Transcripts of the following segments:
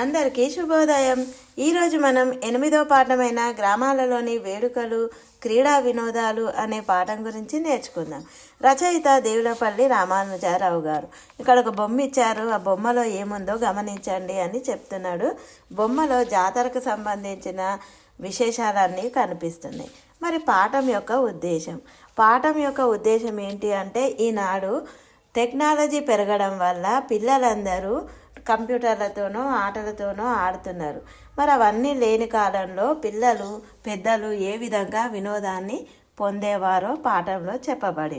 అందరికీ శుభోదయం ఈరోజు మనం ఎనిమిదో పాఠమైన గ్రామాలలోని వేడుకలు క్రీడా వినోదాలు అనే పాఠం గురించి నేర్చుకుందాం. రచయిత దేవులపల్లి రామానుజారావు గారు. ఇక్కడ ఒక బొమ్మ ఇచ్చారు. ఆ బొమ్మలో ఏముందో గమనించండి అని చెప్తున్నాడు. బొమ్మలో జాతరకు సంబంధించిన విశేషాలన్నీ కనిపిస్తున్నాయి మరి పాఠం యొక్క ఉద్దేశం? పాఠం యొక్క ఉద్దేశం ఏంటి అంటే ఈనాడు టెక్నాలజీ పెరగడం వల్ల పిల్లలందరూ కంప్యూటర్లతోనో ఆటలతోనో ఆడుతున్నారు. మరి అవన్నీ లేని కాలంలో పిల్లలు పెద్దలు ఏ విధంగా వినోదాన్ని పొందేవారో పాఠంలో చెప్పబడి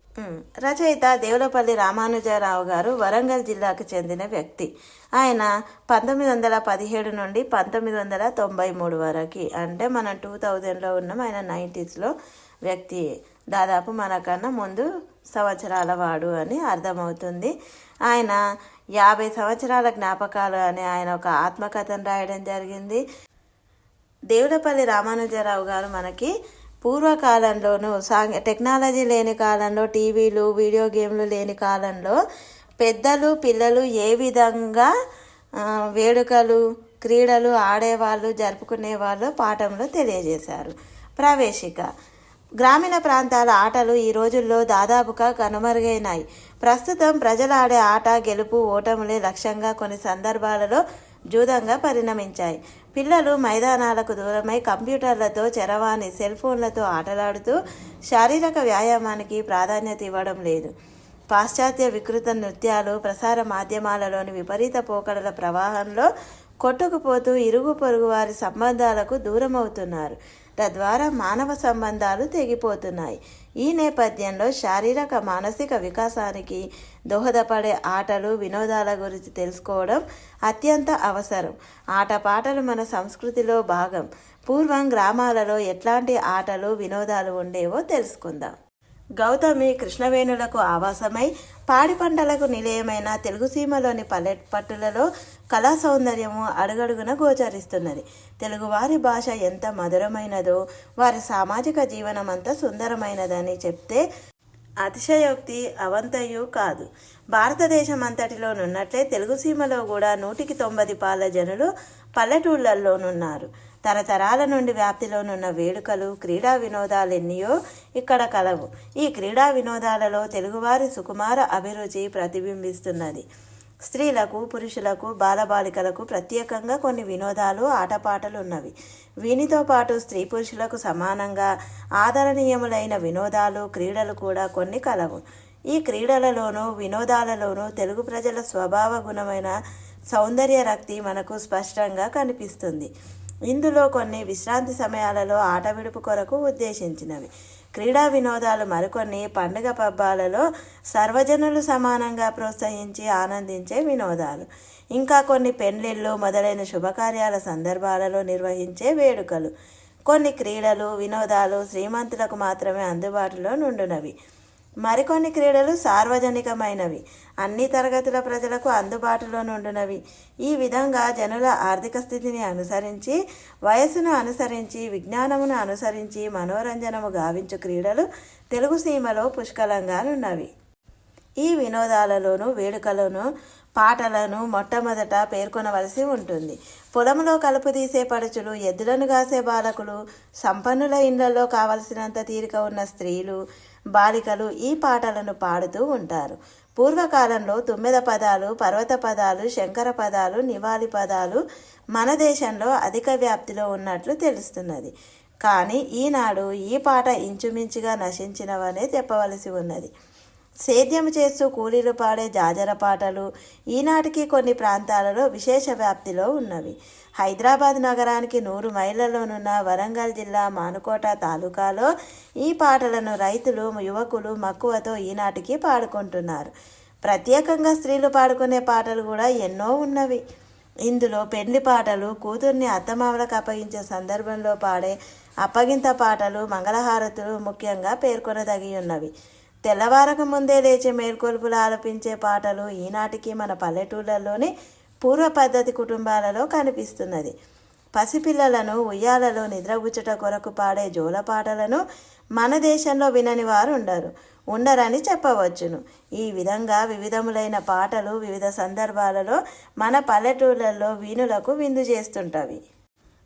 రచయిత దేవులపల్లి రామానుజారావు గారు వరంగల్ జిల్లాకు చెందిన వ్యక్తి. ఆయన పంతొమ్మిది వందల పదిహేడు నుండి పంతొమ్మిది వందల తొంభై మూడు వరకు అంటే మనం టూ థౌజండ్లో ఉన్నాం ఆయన నైంటీస్లో వ్యక్తి. దాదాపు మనకన్నా ముందు సంవత్సరాల వాడు అని అర్థమవుతుంది. ఆయన యాభై సంవత్సరాల జ్ఞాపకాలు అనే ఆయన ఒక ఆత్మకథను రాయడం జరిగింది. దేవుడపల్లి రామానుజరావు గారు మనకి పూర్వకాలంలోనూ సాంగ్ టెక్నాలజీ లేని కాలంలో టీవీలు వీడియో గేమ్లు లేని కాలంలో పెద్దలు పిల్లలు ఏ విధంగా వేడుకలు క్రీడలు ఆడేవాళ్ళు జరుపుకునేవాళ్ళు పాఠంలో తెలియజేశారు. ప్రవేశిక. గ్రామీణ ప్రాంతాల ఆటలు ఈ రోజుల్లో దాదాపుగా కనుమరుగైనాయి. ప్రస్తుతం ప్రజలు ఆడే ఆట గెలుపు ఓటములే లక్ష్యంగా కొన్ని సందర్భాలలో జూదంగా పరిణమించాయి. పిల్లలు మైదానాలకు దూరమై కంప్యూటర్లతో చరవాణి సెల్ ఫోన్లతో ఆటలాడుతూ శారీరక వ్యాయామానికి ప్రాధాన్యత ఇవ్వడం లేదు. పాశ్చాత్య వికృత నృత్యాలు ప్రసార మాధ్యమాలలోని విపరీత పోకడల ప్రవాహంలో కొట్టుకుపోతూ ఇరుగు పొరుగు వారి సంబంధాలకు దూరమవుతున్నారు. తద్వారా మానవ సంబంధాలు తెగిపోతున్నాయి. ఈ నేపథ్యంలో శారీరక మానసిక వికాసానికి దోహదపడే ఆటలు వినోదాల గురించి తెలుసుకోవడం అత్యంత అవసరం. ఆటపాటలు మన సంస్కృతిలో భాగం. పూర్వం గ్రామాలలో ఎట్లాంటి ఆటలు వినోదాలు ఉండేవో తెలుసుకుందాం. గౌతమి కృష్ణవేణులకు ఆవాసమై పాడి పంటలకు నిలయమైన తెలుగు సీమలోని పల్లె పట్టులలో కళా సౌందర్యము అడుగడుగున గోచరిస్తున్నది. తెలుగువారి భాష ఎంత మధురమైనదో వారి సామాజిక జీవనం అంత సుందరమైనదని చెప్తే అతిశయోక్తి అవంతయు కాదు. భారతదేశం అంతటిలోనున్నట్లే తెలుగు సీమలో కూడా నూటికి తొంభై పాల జనులు పల్లెటూళ్ళల్లోనున్నారు. తరతరాల నుండి వ్యాప్తిలోనున్న వేడుకలు క్రీడా వినోదాలు ఎన్నియో ఇక్కడ కలవు. ఈ క్రీడా వినోదాలలో తెలుగువారి సుకుమార అభిరుచి ప్రతిబింబిస్తున్నది. స్త్రీలకు పురుషులకు బాలబాలికలకు ప్రత్యేకంగా కొన్ని వినోదాలు ఆటపాటలు ఉన్నవి వీనితో పాటు స్త్రీ పురుషులకు సమానంగా ఆదరణీయములైన వినోదాలు క్రీడలు కూడా కొన్ని కలవు. ఈ క్రీడలలోనూ వినోదాలలోనూ తెలుగు ప్రజల స్వభావ గుణమైన సౌందర్య రక్తి మనకు స్పష్టంగా కనిపిస్తుంది. ఇందులో కొన్ని విశ్రాంతి సమయాలలో ఆట విడుపు కొరకు ఉద్దేశించినవి. క్రీడా వినోదాలు మరికొన్ని పండుగ పబ్బాలలో సర్వజనులు సమానంగా ప్రోత్సహించి ఆనందించే వినోదాలు. ఇంకా కొన్ని పెండ్లిళ్ళు మొదలైన శుభకార్యాల సందర్భాలలో నిర్వహించే వేడుకలు. కొన్ని క్రీడలు వినోదాలు శ్రీమంతులకు మాత్రమే అందుబాటులో నుండునవి. మరికొన్ని క్రీడలు సార్వజనికమైనవి. అన్ని తరగతుల ప్రజలకు అందుబాటులో నుండునవి. ఈ విధంగా జనుల ఆర్థిక స్థితిని అనుసరించి వయస్సును అనుసరించి విజ్ఞానమును అనుసరించి మనోరంజనము గావించు క్రీడలు తెలుగు సీమలో పుష్కలంగానున్నవి ఈ వినోదాలలోను వేడుకలను పాటలను మొట్టమొదట పేర్కొనవలసి ఉంటుంది. పొలంలో కలుపు తీసే పడుచులు ఎద్దులను కాసే బాలకులు సంపన్నుల ఇండ్లలో కావలసినంత తీరిక ఉన్న స్త్రీలు బాలికలు ఈ పాటలను పాడుతూ ఉంటారు. పూర్వకాలంలో తుమ్మెద పదాలు పర్వత పదాలు శంకర పదాలు నివాళి పదాలు మన దేశంలో అధిక వ్యాప్తిలో ఉన్నట్లు తెలుస్తున్నది. కానీ ఈనాడు ఈ పాట ఇంచుమించుగా నశించినవనే చెప్పవలసి ఉన్నది. సేద్యం చేస్తూ కూలీలు పాడే జాజర పాటలు ఈనాటికి కొన్ని ప్రాంతాలలో విశేష వ్యాప్తిలో ఉన్నవి. హైదరాబాద్ నగరానికి నూరు మైళ్ళలోనున్న వరంగల్ జిల్లా మానుకోట తాలూకాలో ఈ పాటలను రైతులు యువకులు మక్కువతో ఈనాటికి పాడుకుంటున్నారు. ప్రత్యేకంగా స్త్రీలు పాడుకునే పాటలు కూడా ఎన్నో ఉన్నవి. ఇందులో పెండ్లి పాటలు కూతుర్ని అత్తమామలకు అప్పగించే సందర్భంలో పాడే అప్పగింత పాటలు మంగళహారతులు ముఖ్యంగా పేర్కొనదగి ఉన్నవి తెల్లవారక ముందే లేచే మేల్కొల్పులు ఆలపించే పాటలు ఈనాటికి మన పల్లెటూళ్ళలోని పూర్వ పద్ధతి కుటుంబాలలో కనిపిస్తున్నది. పసిపిల్లలను ఉయ్యాలలో నిద్రపుచ్చుట కొరకు పాడే జోల పాటలను మన దేశంలో వినని వారు ఉండరు ఉండరని చెప్పవచ్చును. ఈ విధంగా వివిధములైన పాటలు వివిధ సందర్భాలలో మన పల్లెటూళ్ళల్లో వీణులకు విందు చేస్తుంటవి.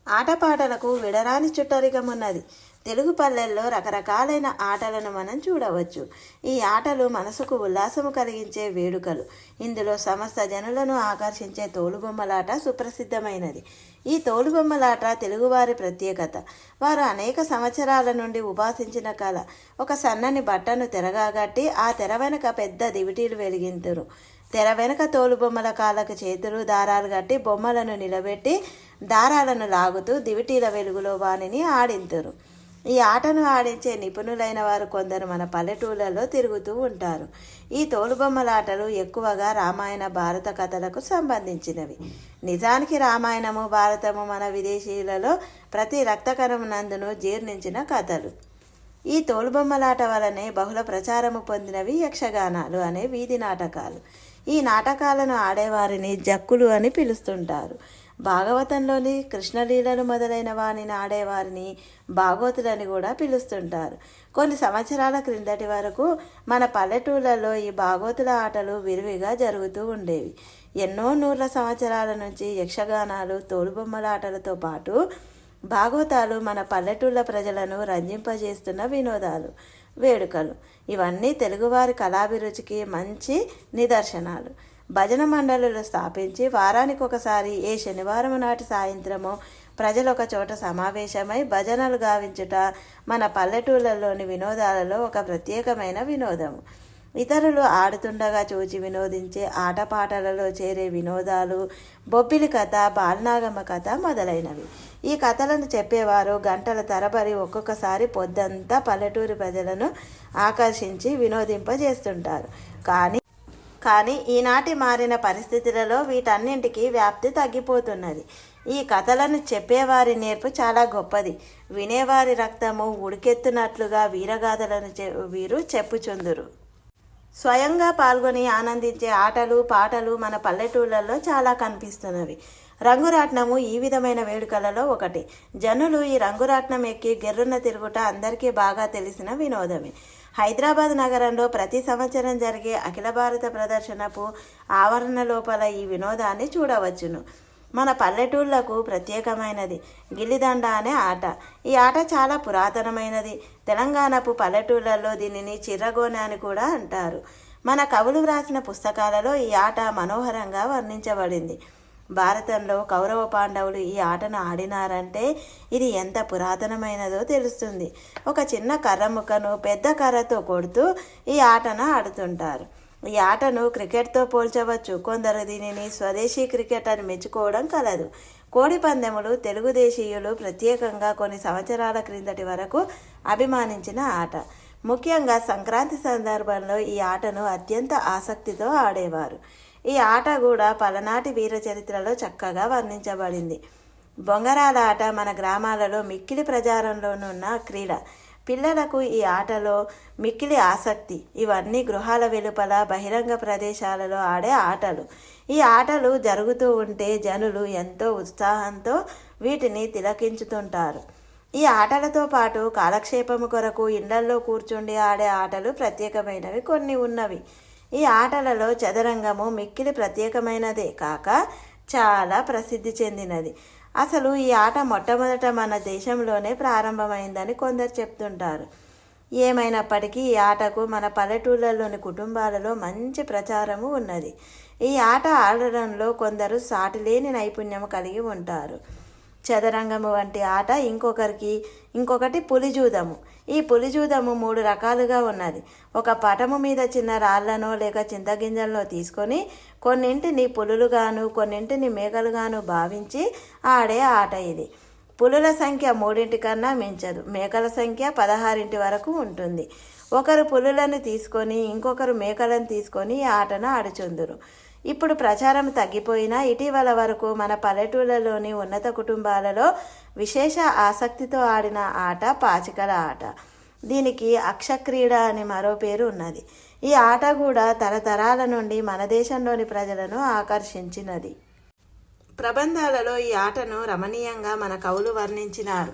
ఆటపాటలకు విడరాని చుట్టరికమున్నది. తెలుగు పల్లెల్లో రకరకాలైన ఆటలను మనం చూడవచ్చు. ఈ ఆటలు మనసుకు ఉల్లాసము కలిగించే వేడుకలు. ఇందులో సమస్త జనులను ఆకర్షించే తోలుబొమ్మలాట సుప్రసిద్ధమైనది. ఈ తోలుబొమ్మలాట తెలుగువారి ప్రత్యేకత. వారు అనేక సంవత్సరాల నుండి ఉపాసించిన కళ. ఒక సన్నని బట్టను తెరగాగట్టి ఆ తెర వెనుక పెద్ద దివిటీలు వెలిగింతురు. తెర వెనుక తోలుబొమ్మల కాళ్ళకు చేతులు దారాలు కట్టి బొమ్మలను నిలబెట్టి దారాలను లాగుతూ దివిటీల వెలుగులో వాణిని ఆడింతురు. ఈ ఆటను ఆడించే నిపుణులైన వారు కొందరు మన పల్లెటూళ్ళలో తిరుగుతూ ఉంటారు. ఈ తోలుబొమ్మలాటలు ఎక్కువగా రామాయణ భారత కథలకు సంబంధించినవి. నిజానికి రామాయణము భారతము మన విదేశీయులలో ప్రతి రక్తకరం నందును జీర్ణించిన కథలు. ఈ తోలుబొమ్మలాట వలనే బహుళ ప్రచారము పొందినవి యక్షగానాలు అనే వీధి నాటకాలు. ఈ నాటకాలను ఆడేవారిని జక్కులు అని పిలుస్తుంటారు. భాగవతంలోని కృష్ణలీలలు మొదలైన వారిని ఆడేవారిని భాగవతులని కూడా పిలుస్తుంటారు. కొన్ని సంవత్సరాల క్రిందటి వరకు మన పల్లెటూళ్ళలో ఈ భాగవతుల ఆటలు విరివిగా జరుగుతూ ఉండేవి. ఎన్నో నూర్ల సంవత్సరాల నుంచి యక్షగానాలు తోలుబొమ్మల ఆటలతో పాటు భాగవతాలు మన పల్లెటూళ్ళ ప్రజలను రంజింపజేస్తున్న వినోదాలు వేడుకలు. ఇవన్నీ తెలుగువారి కళాభిరుచికి మంచి నిదర్శనాలు. భజన మండలులు స్థాపించి వారానికి ఒకసారి ఏ శనివారం నాటి సాయంత్రము ప్రజలు ఒక చోట సమావేశమై భజనలు గావించుట మన పల్లెటూళ్ళలోని వినోదాలలో ఒక ప్రత్యేకమైన వినోదము ఇతరులు ఆడుతుండగా చూచి వినోదించే ఆటపాటలలో చేరే వినోదాలు బొబ్బిలి కథ బాలనాగమ్మ కథ మొదలైనవి. ఈ కథలను చెప్పేవారు గంటల తరబడి ఒక్కొక్కసారి పొద్దంతా పల్లెటూరి ప్రజలను ఆకర్షించి వినోదింపజేస్తుంటారు. కానీ కానీ ఈనాటి మారిన పరిస్థితులలో వీటన్నింటికి వ్యాప్తి తగ్గిపోతున్నది. ఈ కథలను చెప్పేవారి నేర్పు చాలా గొప్పది. వినేవారి రక్తము ఉడికెత్తునట్లుగా వీరగాథలను చె వీరు చెప్పుచుందురు. స్వయంగా పాల్గొని ఆనందించే ఆటలు పాటలు మన పల్లెటూళ్ళల్లో చాలా కనిపిస్తున్నవి. రంగురాట్నము ఈ విధమైన వేడుకలలో ఒకటి. జనులు ఈ రంగురాట్నం ఎక్కి గెర్రున తిరుగుట అందరికీ బాగా తెలిసిన వినోదమే. హైదరాబాద్ నగరంలో ప్రతి సంవత్సరం జరిగే అఖిల భారత ప్రదర్శనపు ఆవరణ లోపల ఈ వినోదాన్ని చూడవచ్చును. మన పల్లెటూళ్ళకు ప్రత్యేకమైనది గిల్లిదండ అనే ఆట. ఈ ఆట చాలా పురాతనమైనది. తెలంగాణపు పల్లెటూళ్ళల్లో దీనిని చిర్రగోనె అని కూడా అంటారు. మన కవులు వ్రాసిన పుస్తకాలలో ఈ ఆట మనోహరంగా వర్ణించబడింది. భారతంలో కౌరవ పాండవులు ఈ ఆటను ఆడినారంటే ఇది ఎంత పురాతనమైనదో తెలుస్తుంది. ఒక చిన్న కర్ర ముక్కను పెద్ద కర్రతో కొడుతూ ఈ ఆటను ఆడుతుంటారు. ఈ ఆటను క్రికెట్తో పోల్చవచ్చు. కొందరు దీనిని స్వదేశీ క్రికెట్ అని మెచ్చుకోవడం కలదు. కోడి పందెములు తెలుగుదేశీయులు ప్రత్యేకంగా కొన్ని సంవత్సరాల క్రిందటి వరకు అభిమానించిన ఆట. ముఖ్యంగా సంక్రాంతి సందర్భంలో ఈ ఆటను అత్యంత ఆసక్తితో ఆడేవారు. ఈ ఆట కూడా పలనాటి వీర చరిత్రలో చక్కగా వర్ణించబడింది. బొంగరాల ఆట మన గ్రామాలలో మిక్కిలి ప్రచారంలోనున్న క్రీడ. పిల్లలకు ఈ ఆటలో మిక్కిలి ఆసక్తి. ఇవన్నీ గృహాల వెలుపల బహిరంగ ప్రదేశాలలో ఆడే ఆటలు. ఈ ఆటలు జరుగుతూ ఉంటే జనులు ఎంతో ఉత్సాహంతో వీటిని తిలకించుతుంటారు. ఈ ఆటలతో పాటు కాలక్షేపము కొరకు ఇళ్ళల్లో కూర్చుండి ఆడే ఆటలు ప్రత్యేకమైనవి కొన్ని ఉన్నవి. ఈ ఆటలలో చదరంగము మిక్కిలి ప్రత్యేకమైనదే కాక చాలా ప్రసిద్ధి చెందినది. అసలు ఈ ఆట మొట్టమొదట మన దేశంలోనే ప్రారంభమైందని కొందరు చెప్తుంటారు. ఏమైనప్పటికీ ఈ ఆటకు మన పల్లెటూళ్ళలోని కుటుంబాలలో మంచి ప్రచారము ఉన్నది. ఈ ఆట ఆడడంలో కొందరు సాటిలేని నైపుణ్యం కలిగి ఉంటారు. చదరంగము వంటి ఆట ఇంకొకరికి ఇంకొకటి పులిజూదము ఈ పులిజూదము మూడు రకాలుగా ఉన్నది. ఒక పటము మీద చిన్న రాళ్ళను లేక చింతగింజలను తీసుకొని కొన్నింటిని పులులుగాను కొన్నింటిని మేకలుగాను భావించి ఆడే ఆట ఇది. పులుల సంఖ్య మూడింటి కన్నా మించదు. మేకల సంఖ్య పదహారింటి వరకు ఉంటుంది. ఒకరు పులులను తీసుకొని ఇంకొకరు మేకలను తీసుకొని ఈ ఆటను ఆడుచుందురు. ఇప్పుడు ప్రచారం తగ్గిపోయినా ఇటీవల వరకు మన పల్లెటూళ్ళలోని ఉన్నత కుటుంబాలలో విశేష ఆసక్తితో ఆడిన ఆట పాచికల ఆట. దీనికి అక్షక్రీడ అని మరో పేరు ఉన్నది. ఈ ఆట కూడా తరతరాల నుండి మన దేశంలోని ప్రజలను ఆకర్షించినది. ప్రబంధాలలో ఈ ఆటను రమణీయంగా మన కవులు వర్ణించినారు.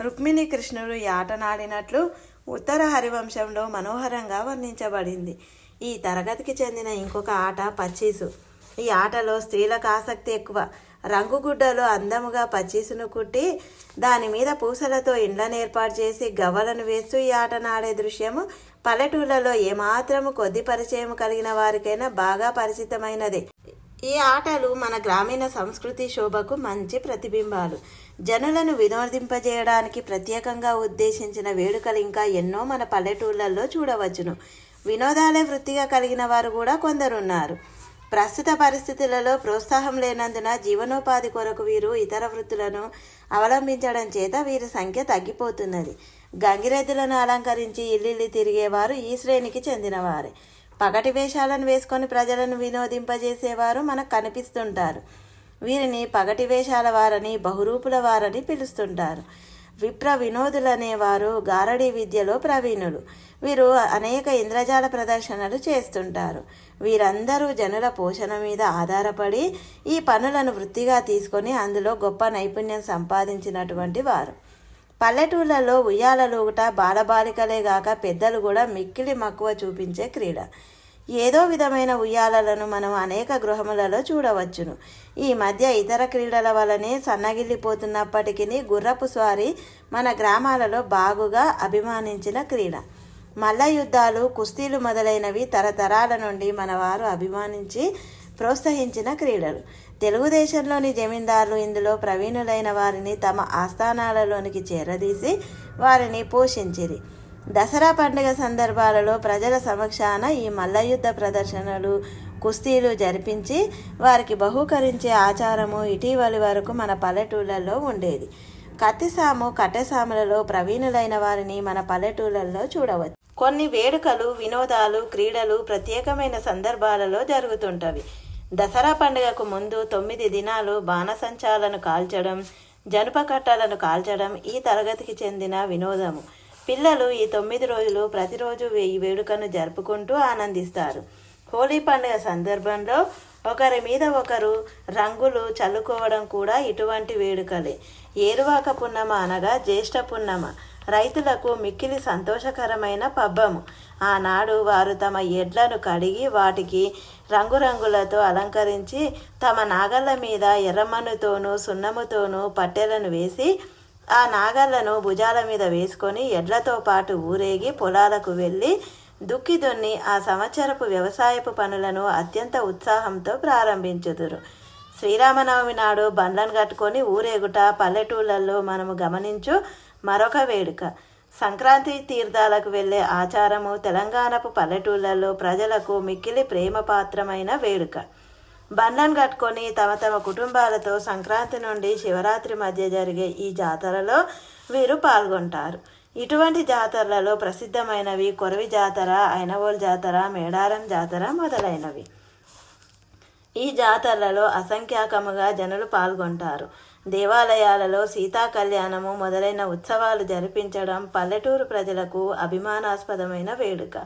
రుక్మిణి కృష్ణుడు ఈ ఆటనాడినట్లు ఉత్తర హరివంశంలో మనోహరంగా వర్ణించబడింది. ఈ తరగతికి చెందిన ఇంకొక ఆట పచ్చీసు. ఈ ఆటలో స్త్రీలకు ఆసక్తి ఎక్కువ. రంగుగుడ్డలో అందముగా పచ్చీసును కుట్టి దాని మీద పూసలతో ఇండ్లను ఏర్పాటు చేసి గవ్వలను వేస్తూ ఈ ఆటను ఆడే దృశ్యము. పల్లెటూళ్ళలో ఏమాత్రము కొద్ది పరిచయం కలిగిన వారికైనా బాగా పరిచితమైనది. ఈ ఆటలు మన గ్రామీణ సంస్కృతి శోభకు మంచి ప్రతిబింబాలు. జనులను వినోదింపజేయడానికి ప్రత్యేకంగా ఉద్దేశించిన వేడుకలు ఇంకా ఎన్నో మన పల్లెటూళ్ళల్లో చూడవచ్చును. వినోదాలే వృత్తిగా కలిగిన వారు కూడా కొందరున్నారు. ప్రస్తుత పరిస్థితులలో ప్రోత్సాహం లేనందున జీవనోపాధి కొరకు వీరు ఇతర వృత్తులను అవలంబించడం చేత వీరి సంఖ్య తగ్గిపోతున్నది. గంగిరెద్దులను అలంకరించి ఇల్లిల్లి తిరిగేవారు ఈ శ్రేణికి చెందినవారే. పగటి వేషాలను వేసుకొని ప్రజలను వినోదింపజేసేవారు మనకు కనిపిస్తుంటారు. వీరిని పగటి వేషాల వారని బహురూపుల వారని పిలుస్తుంటారు. విప్ర వినోదులనేవారు గారడీ విద్యలో ప్రవీణులు. వీరు అనేక ఇంద్రజాల ప్రదర్శనలు చేస్తుంటారు. వీరందరూ జనుల పోషణ మీద ఆధారపడి ఈ పనులను వృత్తిగా తీసుకొని అందులో గొప్ప నైపుణ్యం సంపాదించినటువంటి వారు. పల్లెటూళ్ళలో ఉయ్యాలలోగుట బాలబాలికలే గాక పెద్దలు కూడా మిక్కిలి మక్కువ చూపించే క్రీడ. ఏదో విధమైన ఉయ్యాలలను మనం అనేక గృహములలో చూడవచ్చును. ఈ మధ్య ఇతర క్రీడల వలనే సన్నగిల్లిపోతున్నప్పటికీ గుర్రపు స్వారీ మన గ్రామాలలో బాగుగా అభిమానించిన క్రీడ. మల్ల యుద్ధాలు కుస్తీలు మొదలైనవి తరతరాల నుండి మన వారు అభిమానించి ప్రోత్సహించిన క్రీడలు. తెలుగుదేశంలోని జమీందారులు ఇందులో ప్రవీణులైన వారిని తమ ఆస్థానాలలోనికి చేరదీసి వారిని పోషించిరి. దసరా పండుగ సందర్భాలలో ప్రజల సమక్షాన ఈ మల్లయుద్ధ ప్రదర్శనలు కుస్తీలు జరిపించి వారికి బహూకరించే ఆచారము ఇటీవలి వరకు మన పల్లెటూళ్ళల్లో ఉండేది. కత్తిసాము కట్టెసాములలో ప్రవీణులైన వారిని మన పల్లెటూళ్ళల్లో చూడవచ్చు. కొన్ని వేడుకలు వినోదాలు క్రీడలు ప్రత్యేకమైన సందర్భాలలో జరుగుతుంటవి. దసరా పండుగకు ముందు తొమ్మిది దినాలు బాణసంచాలను కాల్చడం జనుప కట్టలను కాల్చడం ఈ తరగతికి చెందిన వినోదము. పిల్లలు ఈ తొమ్మిది రోజులు ప్రతిరోజు ఈ వేడుకను జరుపుకుంటూ ఆనందిస్తారు. హోలీ పండుగ సందర్భంలో ఒకరి మీద ఒకరు రంగులు చల్లుకోవడం కూడా ఇటువంటి వేడుకలే. ఏరువాక పున్నమ అనగా జ్యేష్ఠ పున్నమ. రైతులకు మిక్కిలి సంతోషకరమైన పబ్బము ఆనాడు వారు తమ ఎడ్లను కడిగి వాటికి రంగురంగులతో అలంకరించి తమ నాగళ్ళ మీద ఎర్రమన్నుతోనూ సున్నముతోనూ పట్టెలను వేసి ఆ నాగళ్ళను భుజాల మీద వేసుకొని ఎడ్లతో పాటు ఊరేగి పొలాలకు వెళ్ళి దుక్కి దున్ని ఆ సంవత్సరపు వ్యవసాయపు పనులను అత్యంత ఉత్సాహంతో ప్రారంభించుదురు. శ్రీరామనవమి నాడు బండ్లను కట్టుకొని ఊరేగుట పల్లెటూళ్ళల్లో మనము గమనించు మరొక వేడుక. సంక్రాంతి తీర్థాలకు వెళ్ళే ఆచారము తెలంగాణపు పల్లెటూళ్ళల్లో ప్రజలకు మిక్కిలి ప్రేమపాత్రమైన వేడుక. బండ్లను కట్టుకొని తమ తమ కుటుంబాలతో సంక్రాంతి నుండి శివరాత్రి మధ్య జరిగే ఈ జాతరలో వీరు పాల్గొంటారు. ఇటువంటి జాతరలలో ప్రసిద్ధమైనవి కొరవి జాతర ఐనవోల్ జాతర మేడారం జాతర మొదలైనవి. ఈ జాతరలలో అసంఖ్యాకముగా జనులు పాల్గొంటారు. దేవాలయాలలో సీతా కళ్యాణము మొదలైన ఉత్సవాలు జరిపించడం పల్లెటూరు ప్రజలకు అభిమానాస్పదమైన వేడుక.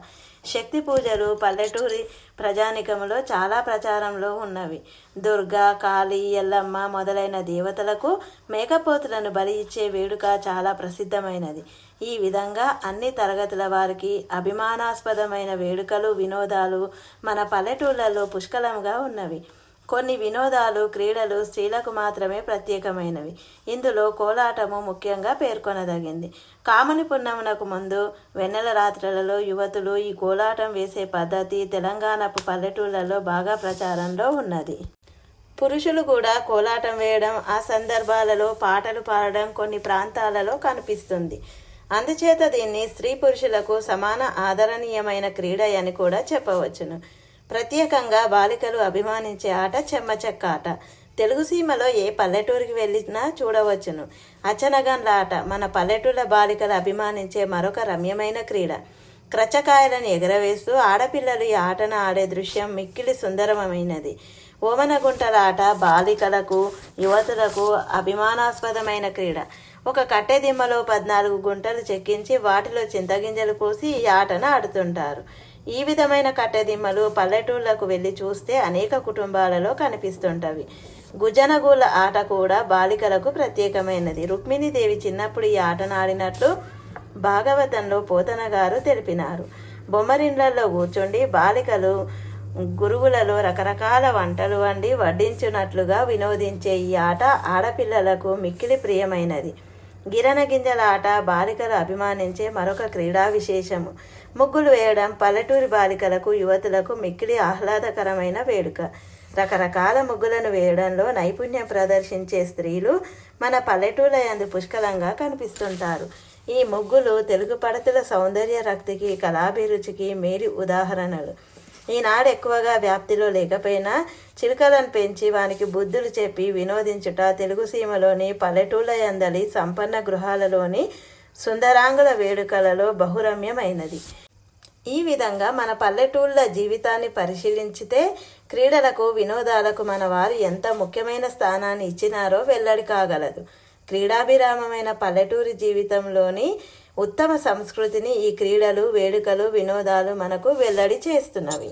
శక్తి పూజలు పల్లెటూరి ప్రజానికంలో చాలా ప్రచారంలో ఉన్నవి. దుర్గా కాళీ ఎల్లమ్మ మొదలైన దేవతలకు మేకపోతులను బలి ఇచ్చే వేడుక చాలా ప్రసిద్ధమైనది. ఈ విధంగా అన్ని తరగతుల వారికి అభిమానాస్పదమైన వేడుకలు వినోదాలు మన పల్లెటూళ్ళలో పుష్కలంగా ఉన్నవి. కొన్ని వినోదాలు క్రీడలు స్త్రీలకు మాత్రమే ప్రత్యేకమైనవి. ఇందులో కోలాటము ముఖ్యంగా పేర్కొనదగింది. కామని పున్నమునకు ముందు వెన్నెల రాత్రులలో యువతులు ఈ కోలాటం వేసే పద్ధతి తెలంగాణపు పల్లెటూళ్ళలో బాగా ప్రచారంలో ఉన్నది. పురుషులు కూడా కోలాటం వేయడం ఆ సందర్భాలలో పాటలు పాడడం కొన్ని ప్రాంతాలలో కనిపిస్తుంది. అందుచేత దీన్ని స్త్రీ పురుషులకు సమాన ఆదరణీయమైన క్రీడ అని కూడా చెప్పవచ్చును. ప్రత్యేకంగా బాలికలు అభిమానించే ఆట చెమ్మచెక్క ఆట. తెలుగు సీమలో ఏ పల్లెటూరికి వెళ్ళినా చూడవచ్చును. అచ్చనగన్ల ఆట మన పల్లెటూళ్ళ బాలికలు అభిమానించే మరొక రమ్యమైన క్రీడ. క్రచ్చకాయలను ఎగరవేస్తూ ఆడపిల్లలు ఈ ఆటను ఆడే దృశ్యం మిక్కిలి సుందరమైనది. ఓమనగుంటల ఆట బాలికలకు యువతులకు అభిమానాస్పదమైన క్రీడ. ఒక కట్టె దిమ్మలో పద్నాలుగు గుంటలు చెక్కించి వాటిలో చింతగింజలు పోసి ఈ ఆటను ఆడుతుంటారు. ఈ విధమైన కట్టెదిమ్మలు పల్లెటూళ్ళకు వెళ్ళి చూస్తే అనేక కుటుంబాలలో కనిపిస్తుంటవి. గుజనగూల ఆట కూడా బాలికలకు ప్రత్యేకమైనది. రుక్మిణీదేవి చిన్నప్పుడు ఈ ఆటనాడినట్లు భాగవతంలో పోతన గారు తెలిపినారు. బొమ్మరిండ్లలో కూర్చుండి బాలికలు గురువులలో రకరకాల వంటలు వండి వడ్డించినట్లుగా వినోదించే ఈ ఆట ఆడపిల్లలకు మిక్కిలి ప్రియమైనది. గిరణ గింజల ఆట బాలికలు అభిమానించే మరొక క్రీడా విశేషము. ముగ్గులు వేయడం పల్లెటూరి బాలికలకు యువతులకు మిక్కిలి ఆహ్లాదకరమైన వేడుక. రకరకాల ముగ్గులను వేయడంలో నైపుణ్యం ప్రదర్శించే స్త్రీలు మన పల్లెటూళ్ళ యందు పుష్కలంగా కనిపిస్తుంటారు. ఈ ముగ్గులు తెలుగు పడతుల సౌందర్య రక్తికి కళాభిరుచికి మేరి ఉదాహరణలు. ఈనాడు ఎక్కువగా వ్యాప్తిలో లేకపోయినా చిలుకలను పెంచి వానికి బుద్ధులు చెప్పి వినోదించుట తెలుగు సీమలోని పల్లెటూళ్ళ యందలి సంపన్న గృహాలలోని సుందరాంగుల వేడుకలలో బహురమ్యమైనది. ఈ విధంగా మన పల్లెటూళ్ళ జీవితాన్ని పరిశీలించితే క్రీడలకు వినోదాలకు మన వారు ఎంత ముఖ్యమైన స్థానాన్ని ఇచ్చినారో వెల్లడి కాగలదు. క్రీడాభిరామమైన పల్లెటూరి జీవితంలోని ఉత్తమ సంస్కృతిని ఈ క్రీడలు వేడుకలు వినోదాలు మనకు వెల్లడి చేస్తున్నవి.